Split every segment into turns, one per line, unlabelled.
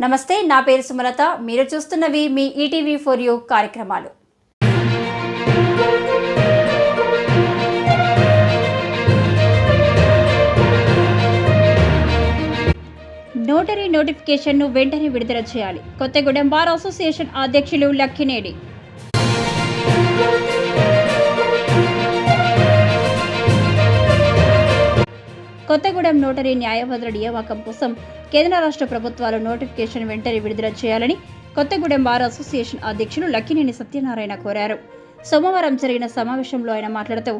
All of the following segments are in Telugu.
నమస్తే నా పేరు సుమలత. మీరు చూస్తున్నవి మీ ఈటీవీ ఫోర్ యూ కార్యక్రమాలు. నోటరీ నోటిఫికేషన్ను వెంటనే విడుదల చేయాలి. కొత్తగూడెం బార్ అసోసియేషన్ అధ్యక్షులు లక్కినేడి కొత్తగూడెం నోటరీ న్యాయవాదుల నియామకం కోసం కేంద్ర రాష్ట్ర ప్రభుత్వాలు నోటిఫికేషన్ వెంటనే విడుదల చేయాలని కొత్తగూడెం బార్ అసోసియేషన్ అధ్యక్షులు లక్కినేని సత్యనారాయణ కోరారు. సోమవారం జరిగిన సమావేశంలో ఆయన మాట్లాడుతూ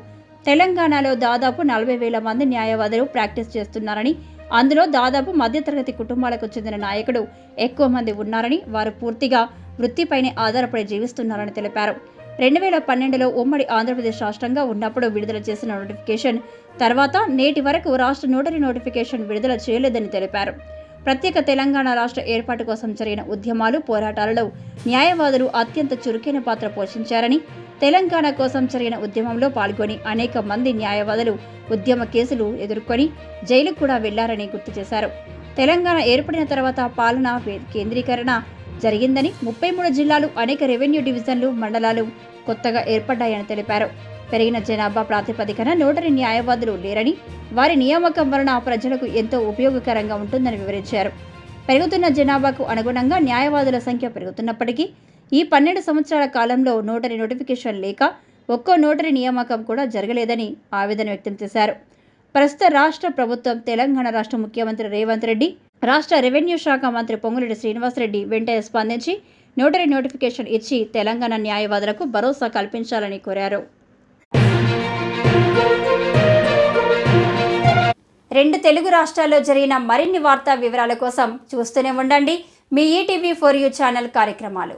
తెలంగాణలో దాదాపు నలభై వేల మంది న్యాయవాదులు ప్రాక్టీస్ చేస్తున్నారని అందులో దాదాపు మధ్యతరగతి కుటుంబాలకు చెందిన నాయకుడు ఎక్కువ మంది ఉన్నారని వారు పూర్తిగా వృత్తిపైనే ఆధారపడి జీవిస్తున్నారని తెలిపారు. రెండు వేల పన్నెండులో ఉమ్మడి ఆంధ్రప్రదేశ్ రాష్ట్రంగా ఉన్నప్పుడు విడుదల చేసిన నోటిఫికేషన్ తర్వాత నేటి వరకు రాష్ట్ర నోటరీ నోటిఫికేషన్ విడుదల చేయలేదని తెలిపారు. ప్రత్యేక తెలంగాణ రాష్ట్ర ఏర్పాటు కోసం జరిగిన ఉద్యమాలు పోరాటాలలో న్యాయవాదులు అత్యంత చురుకైన పాత్ర పోషించారని తెలంగాణ కోసం జరిగిన ఉద్యమంలో పాల్గొని అనేక మంది న్యాయవాదులు ఉద్యమ కేసులు ఎదుర్కొని జైలుకు కూడా వెళ్ళారని గుర్తు చేశారు. తెలంగాణ ఏర్పడిన తర్వాత పాలన కేంద్రీకరణ జరిగిందని ముప్పై మూడు జిల్లాలు అనేక రెవెన్యూ డివిజన్లు మండలాలు కొత్తగా ఏర్పడ్డాయని తెలిపారు. పెరిగిన జనాభా ప్రాతిపదికన నోటరీ న్యాయవాదులు లేరని వారి నియామకం వలన ప్రజలకు ఎంతో ఉపయోగకరంగా ఉంటుందని వివరించారు. పెరుగుతున్న జనాభాకు అనుగుణంగా న్యాయవాదుల సంఖ్య పెరుగుతున్నప్పటికీ ఈ పన్నెండు సంవత్సరాల కాలంలో నోటరీ నోటిఫికేషన్ లేక ఒక్కో నోటరీ నియామకం కూడా జరగలేదని ఆవేదన వ్యక్తం చేశారు. ప్రస్తుత రాష్ట్ర ప్రభుత్వం తెలంగాణ రాష్ట్ర ముఖ్యమంత్రి రేవంత్ రెడ్డి రాష్ట్ర రెవెన్యూ శాఖ మంత్రి పొంగులేటి శ్రీనివాసరెడ్డి వెంటనే స్పందించి నోటరీ నోటిఫికేషన్ ఇచ్చి తెలంగాణ న్యాయవాదులకు భరోసా కల్పించాలని కోరారు. రెండు తెలుగు రాష్ట్రాల్లో జరిగిన మరిన్ని వార్తా వివరాల కోసం చూస్తూనే ఉండండి. మీ ఈటీవీ ఫోర్ యూ ఛానల్ కార్యక్రమాలు.